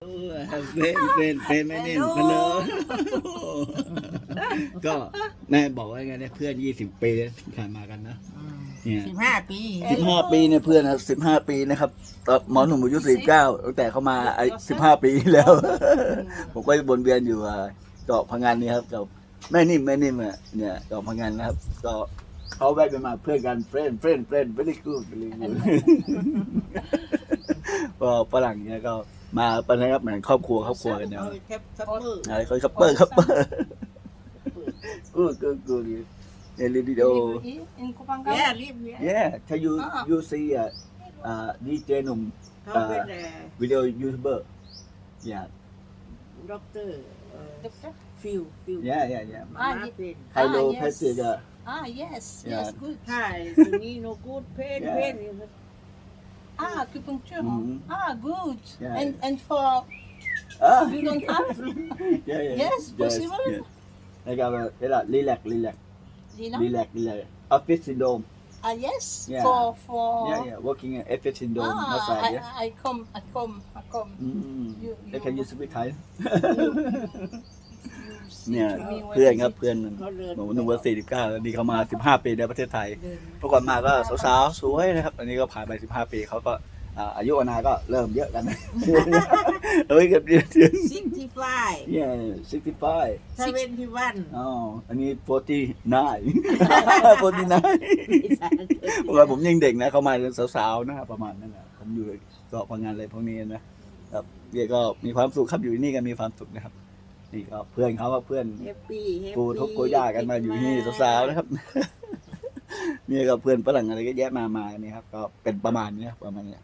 เป็นเป็นเป็นไม่นิ่มกันเลยก็แม่บอกว่าไงเนี่ยเพื่อนยี่สิบปีที่ผ่านมากันนะเนี่ยสิบห้าปีสิบห้าปีเนี่ยเพื่อนนะสิบห้าปีนะครับตอนหมอหนุ่มอายุสิบเก้าตั้งแต่เขามาไอ้สิบห้าปีที่แล้ว ผมก็วนเวียนอยู่อะเกาะพังงานนี่ครับกับแม่นิ่มแม่นิ่มอะเนี่ยเกาะพังงานนะครับก็เขาแวะไปมาเพื่อนกันเฟรนเฟรนเฟรนไม่ได้กูดเลยก็ฝรั่งเนี่ยก็ มาเป็นนะครับเหมือนครอบครัวครอบครัวกันเนี่ยเอาแคปซัพเปอร์อะไรเขาคัปเปอร์คัปเปอร์กูกูกูดีเอลิดิโอ In Kupangkap? แย่รีบเนี่ย yeah ถ้า you อ่า you see อะอ่าดีเจหนุ่มเขาเป็นเอ่อวิดีโอยูทูบเบอร์ yeah ด็อกเตอร์เอ่อ Doctor? ฟิลฟิล yeah yeah yeah มาม่าเป็น Hello Ah, yes. passage อะ Ah, yes, Yeah. yes, good. ถ้าตรงนี้โนกูด Ah, acupuncture. Mhm. Ah, good. Yeah. And and for Ah. you don't have yeah, yeah. Yes, possible? Yes. Like our, yeah, uh, lilac, lilac, Lila? lilac, lilac. Office syndrome. Ah, yes. Yeah. For for Yeah, yeah. Working uh, at office syndrome. That's Ah, right, yeah. I, I come, I come, I come. Mm. You, you, They can use a bit you, เนี่ย to me what เพื่อน is ครับ it? เพื่อนเขาเดินหนูหนุ่มวัยสี่สิบเก้านี่เขามาสิบห้าปีในประเทศไทยเดินเมื่อก่อนมาก็สาวๆสวยนะครับอันนี้ก็ผ่านไปสิบห้าปีเขาก็อ่าอายุอนาก็เริ่มเยอะกันนะเฮ้ยเกับเดือนเดือนซิกที่ไฟ yeah sixty five เซเวนที่วันอ๋ออันนี้ forty nine forty nine เมื่อก่อนผมยังเด็กนะเขามาเป็นสาวๆนะครับประมาณนั้นนะผมอยู่เกาะพังงานอะไรพวกนี้นะครับเดี๋ยวก็มีความสุขครับอยู่ที่นี่กันมีความสุขนะครับ นี่ก็เพื่อนเขาก็เพื่อน แฮปปี้แฮปปี้ปูทุกปูย่ากันมาอยู่ที่นี่สาวๆนะครับ นี่ก็เพื่อนฝรั่งอะไรก็แยะมามากันนี่ครับ ก็เป็นประมาณนี้ครับประมาณนี้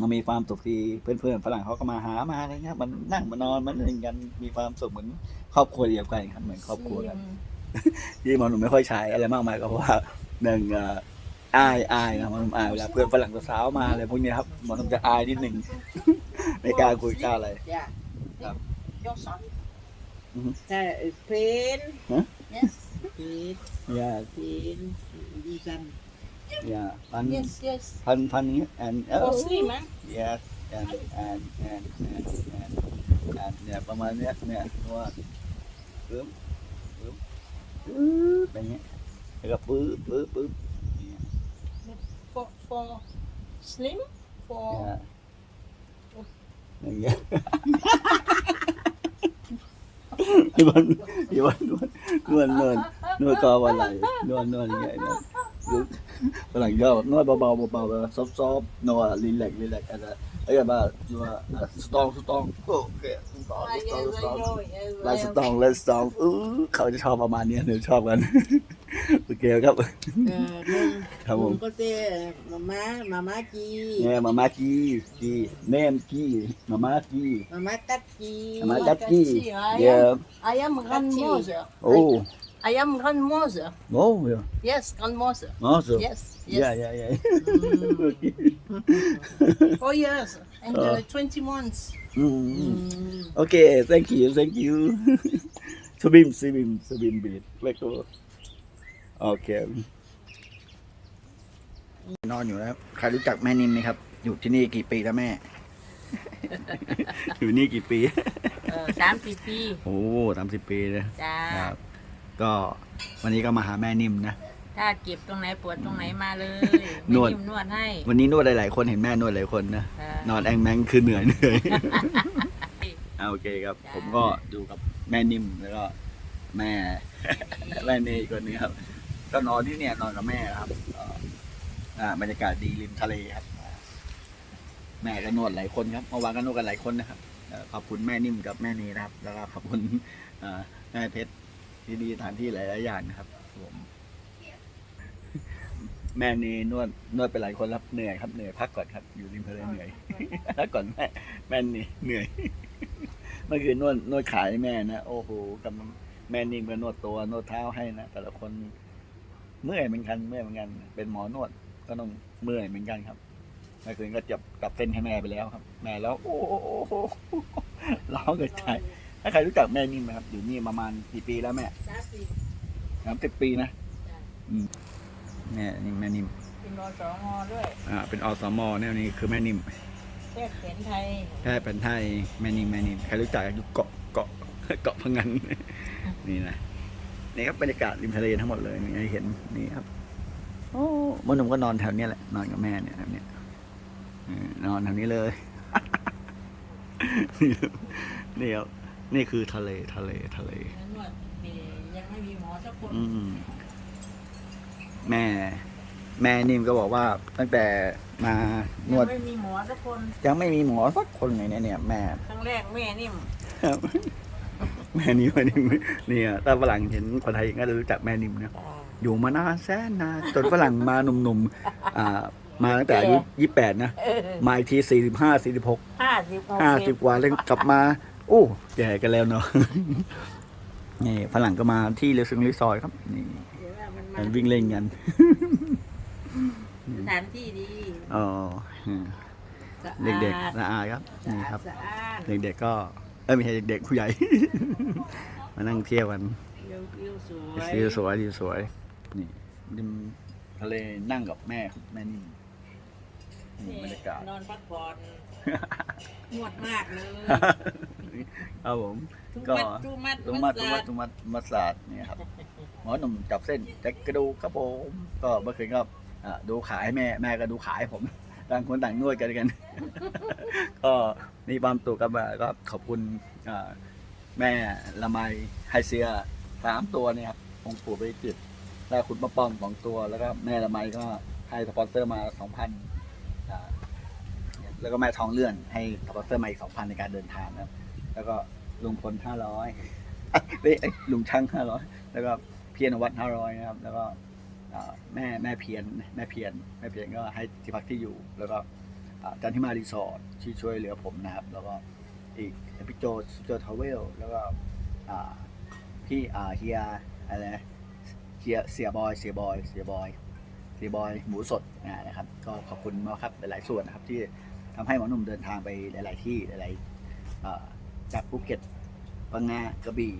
มันมีความสุขที่เพื่อนๆฝรั่งเขาก็มาหามาอะไรเงี้ยมันนั่งมานอนมันเล่นกันมีความสุขเหมือนครอบครัวเดียวกันครับเหมือนครอบครัวกัน Slim. ที่หมอหนุ่มไม่ค่อยใช้อะไรมากมายก็เพราะว่าหนึ่งเอ่ออายอายนะหมอหนุ่มอายเวลาเพื่อนฝรั่งสาวๆมาอะไรพวกนี้ครับหมอหนุ่มจะอายนิดหนึ่งไม่กล้าคุยกล้าอะไร จ้ะ Your son? ถ้าเพน Yes. เพนอย่าเพนดีจันอย่าพัน Yes, yes. พันพันนี้ and For slim, eh? yes and and and and and and เนี่ยประมาณเนี้ยเนี่ยเพราะว่าปึ๊บปึ๊บปึ๊บอย่างเงี้ยแล้วก็ปึ๊บปึ๊บปึ๊บเนี่ย For for slim? For เนี่ยอย่างเงี้ย พี่บอลพี่บอลนวดนวดนวดนวนตอวันไหลนวดนวนอย่างเงี้ยนะฝรั่งชอบนวดเบาๆเบาๆแบบซอฟต์ๆนวดรีแลกซ์รีแลกซ์อะไรไอ้แบบว่าสตองสตองโอเคสตองสตองสตองไลน์สตองไลฟ์สตองเออเขาจะชอบประมาณนี้เดี๋ยวชอบกัน โอเคครับเออหนึ่งครับผมหนึ่งก็เจมาม่ามาม่าจีเนี่ยมาม่ากีกีเนมกีมาม่ากีมาม่าตัดจีมาม่าจักกี้ I เดี๋ยว am, I am grandmother. โอ้ I am grandmother. โอ้เดี๋ยว Yes, grandmother. อ๋อสุ Yes, ย่า yes. ย่าย่า Four years and Oh. uh, 20 months. อืมอืมโอเค thank you thank you สบิมสบิม โอเคนอนอยู่แล้วใครรู้จักแม่นิมไหมครับ อยู่ที่นี่กี่ปีแล้วแม่ อยู่นี่กี่ปี เออสามสิบปี โอ้สามสิบปีเลยจ้า ครับ ก็วันนี้ก็มาหาแม่นิ่มนะ ถ้าเก็บตรงไหนปวดตรงไหนมาเลยนวด ไม่มนวดให้วันนี้นวดหลายๆคนเห็นแม่นวดหลายคนนะ ค่ะ นอนแองแมงคือเหนื่อยเหนื่อย อ่าโอเคครับ จ้า ผมก็อยู่กับแม่นิ่มแล้วก็แม่ แม่เนยคนนี้ครับ ก็นอนที่เนี่ยนอนกับแม่ครับอ่าบรรยากาศดีริมทะเลครับ แม่ก็นวดหลายคนครับเมื่อวานก็นวดกันหลายคนนะครับขอบคุณแม่นิ่มกับแม่นยนะครับ แล้วก็ขอบคุณอ่าแม่เพชรที่ดีสถานที่หลายๆอย่างนะครับผมแม่เนยนวดนวดไปหลายคนรับเหนื่อยครับเหนื่อยพักก่อนครับ อยู่ริมทะเลเหนื่อยพักก่อนแม่แม่นี่เหนื่อยเมื่อคืนนวดนวดขาให้แม่นะโอ้โหกับแม่นิ่มก็นวดตัวนวดเท้าให้นะแต่ละคน เมื่อยเหมือนกันเมื่อยเหมือนกัน เป็นหมอนวดก็ต้องเมื่อยเหมือนกันครับเมื่อคืนก็จับจับเส้นให้แม่ไปแล้วครับ แม่แล้ว โอ้โหร้องกระจายถ้าใครรู้จักแม่นิ่มไหมครับ อยู่นี่ประมาณกี่ปีแล้วแม่สามสิบสามสิบปีนะจ้ะอืมแม่นี่แม่นิ่มเป็นรอสองอด้วยอ่าเป็นอสมเนี่ยนี่คือแม่นิ่มแพทย์แผนไทยแพทย์แผนไทยแม่นิมแม่นิมใครรู้จักอยู่เกาะเกาะเกาะพังงันนี่นะ นี่ครับบรรยากาศริมทะเลทั้งหมดเลยนี่ให้เห็นนี่ครับโอ้มอหนุ่มก็นอนแถวเนี้ยแหละนอนกับแม่เนี่ยแถวเนี้ยเออนอนแถวนี้เลยนี่ครับนี่ครับนี่คือทะเลทะเลทะเลนวดนี่ยังไม่มีหมอสักคนอืมแม่ แม่นิ่มก็บอกว่า ตั้งแต่มานวดยังไม่มีหมอสักคนยังไม่มีหมอสักคนเลยเนี่ยเนี่ยแม่ครั้งแรกแม่นิ่มครับ แม่นิ่มแม่นิ่มเนี่ยถ้าฝรั่งเห็นคนไทยก็จะรู้จักแม่นิ่มนะอยู่มานานแสนนานจนฝรั่งมาหนุ่มๆอ่ามาตั้งแต่อายุยี่แปดนะเออมาอีกทีสี่สิบห้าสี่สิบหกห้าสิบห้าสิบกว่าเลยกลับมา โอ้แก่กันแล้วเนาะนี่ฝรั่งก็มาที่เรือซึงรีสอร์ทครับนี่เดี๋ยวว่ามันมามันวิ่งเล่นกันสถานที่ดีอ๋ออืมสะอาเด็กๆละอาดครับสะนี่อาครัดบสะอาดเด็กๆก็เอ้ยไม่ใช่เด็กๆผู้ใหญ่ มานั่งเที่ยวกันเรียวเรียวสวยวิวสวยวิวสวยนี่ริมทะเลนั่งกับแม่ครับแม่นิ่มนี่บรรยากาศนอนพักผ่อนนวดมากเลยครับผมทุกก็มัดทุกมัดตุมัดตุมัมัดดตุมัดมัสซาดเนี่ยครับหมอหนุ่มจับเส้นแจ็คกระดูกครับผมก็เมื่อคืนก็อะดูขายแม่แม่ก็ดูขายผมต่างคนต่างนวดกันกัน ก็มีความสุขกันมาก็ขอบคุณอ่า แม่ละไมไฮเซียสามตัวเนี่ยครับองค์ปู่บริจิตแล้วคุณมะป้อมสองตัว แล้วก็แม่ละไมก็ให้สปอนเซอร์มาสองพันแล้วก็แม่ท้องเลื่อนให้สปอนเซอร์มาอีกสองพันในการเดินทางนะครับ แล้วก็ลุงพลห้าร้อยเอ้ลุงช่างห้าร้อยแล้วก็เพียรวัดห้าร้อยนะครับ แล้วก็แม่แม่เพียรแม่เพียรแม่เพียรก็ให้ที่พักที่อยู่ แล้วก็จันทิมารีสอร์ทที่ช่วยเหลือผมนะครับ แล้วก็ อีกพี่โจโจทาวเวล แล้วก็พี่เฮียอะไรเฮียเสียบอยเสียบอยเสียบอยเสียบอยหมูสดนะครับ ก็ขอบคุณมากครับหลายๆส่วนนะครับที่ทำให้หมอหนุ่มเดินทางไปหลาย ๆ ที่หลายๆจากภูเก็ตพังงากระบี่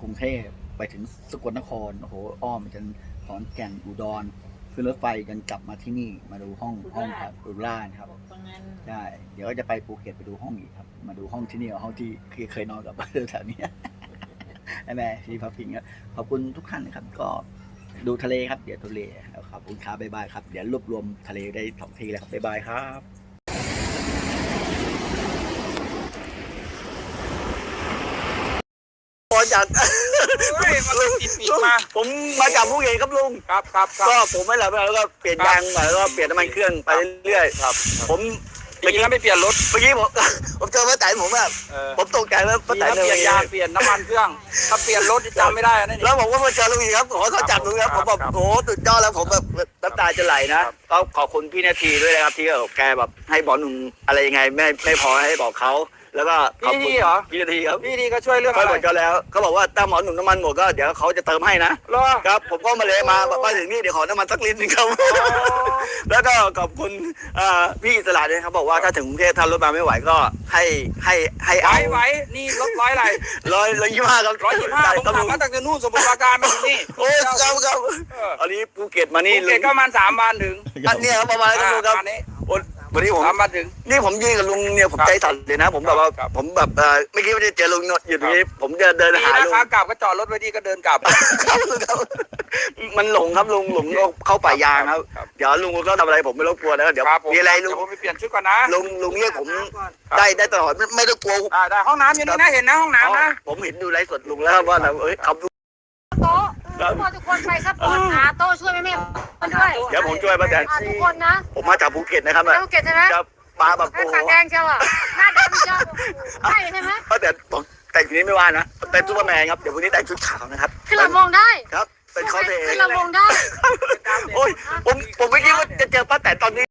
กรุงเทพไปถึงสกลนครโอ้โหอ้อมจนขอนแก่นอุดร ขึ้นรถไฟกันกลับมาที่นี่มาดูห้องห้องครับอุราชครับบอกว่างั้นใช่เดี๋ยวก็จะไปภูเก็ตไปดูห้องอีกครับ มาดูห้องที่นี่ห้องที่เคยเคยนอนกับแถวเนี้ยไอ้แม่ที่พักพิงครับขอบคุณทุกท่านนะครับ ก็ดูทะเลครับ เดี๋ยวทะเลแล้วขอบคุณครับบ๊ายบายครับ เดี๋ยวรวบรวมทะเลได้สองทีเลยครับบ๊ายบายครับ พอจากผมมาจากภูเก็ตครับลุง ครับครับครัก็บผมไม่หลับไม่หลับแล้วก็เปลี่ยนยางใหม่แล้วก็เปลี่ยนน้ำมันเครื่องไปเรื่อยครับๆ ผมเมื่อกี้ไม่เปลี่ยนรถเมื่อกี้ผม ผมเจอป้าแตนผมแบบเออผมตกใจว่าป้าดีแตนนะเปลี่ยนยางเปลี่ยนน้ำมันเครื่อง ถ้าเปลี่ยนรถนี่จำไม่ได้นะนี่ แล้วผมก็มาเจอลุงอีกครับผมก็เขาจับลุงครับผมแบบครับโอ้โหสุดยอดแล้วผมแบบน้ำตาจะไหลนะครับก็ขอบคุณพี่นาทีด้วยนะครับที่แกแบบให้บอกหนุ่มอะไรยังไงไม่ไม่พอให้บอกเขา แล้วก็ขอบคุณพี่เหรอ พี่นาทีครับพี่ดีก็ช่วยเรื่องเขาอะไรหมดก็แล้วเขาบอกว่าถ้าหมอหนุ่มน้ำมันหมดก็เดี๋ยวเขาจะเติมให้นะ รอ ครับผมก็มาเลยมามาถึงนี่เดี๋ยวขอน้ำมันสักลิตรหนึงครับ แล้วก็ขอบคุณอ่าพี่อิสระด้วยครับบอกว่าถ้าถึงกรุงเทพถ้ารถมาไม่ไหวก็ให้ให้ให้ไหวเอาไหวนี่รถร้อยอะไรร้อยร้อยยี่ห้าครับร้อยยี่ห้าผมครับขับมาตั้งแต่นู่นสมุทรปราการมาถึงนี่โอ้ยครับครับเอออันนี้ภูเก็ตมานี่ภูเก็ตก็ประมาณสามวันถึงอันเนี้ยครับประมาณนั้นครับลุงครับอันนี้ โอ้ย วันนี้ผมสามวันถึง นี่ผมยืนกับลุงเนี่ยผมครับใจสั่นเลยนะ ผมแบบว่าครับ ผมแบบเอ่อไม่คิดว่าจะเจอลุงอยู่ตรงนี้ผมจะเดินดีหานะลุงขากลับก็จอดรถไว้ดีก็เดินกลับ ครับลุงครับมันหลงครับลุงหลงเข้าป่ายางครับ ครับ เดี๋ยวลุงก็ทำอะไรผมไม่รบกวนนะครับเดี๋ยวครับผมมีอะไรลุเดี๋งยวผมไปเปลี่ยนชุดก่อนนะ ลุงลุงเรียกผมครับ ได้ได้ตลอดไม่ไม่ต้องกลัวอ่าได้ห้องน้ำอยู่นี่นะเห็นนะห้องน้ำนะ ผมเห็นดูไลฟ์สดลุงแล้วว่าเราเอ้ยขับลุงโต๊ะ ครับพอทุกคนไปซัพพอร์ตหาโต๊ะช่วยแม่แม่คนด้วยเดี๋ยวผมช่วยป้าแตนอ่าทุกคนนะผมมาจากภูเก็ตนะครับแล้วเก็ตใช่ไหมครับมาแบบให้โอ้โหปากแดงเชียวอะหน้าดำเชียวใช่ใช่ไหมป้าแตนบอกแต่งชุดนี้ไม่ว่านะแต่งซูเปอร์แมนครับเดี๋ยววันนี้แต่งชุดขาวนะครับขึ้นลำวงได้ครับเป็นคอสเพลย์ขึ้นลำวงได้โอ้ยผมผมไม่คิดว่าจะเจอป้าแตนตอนนี้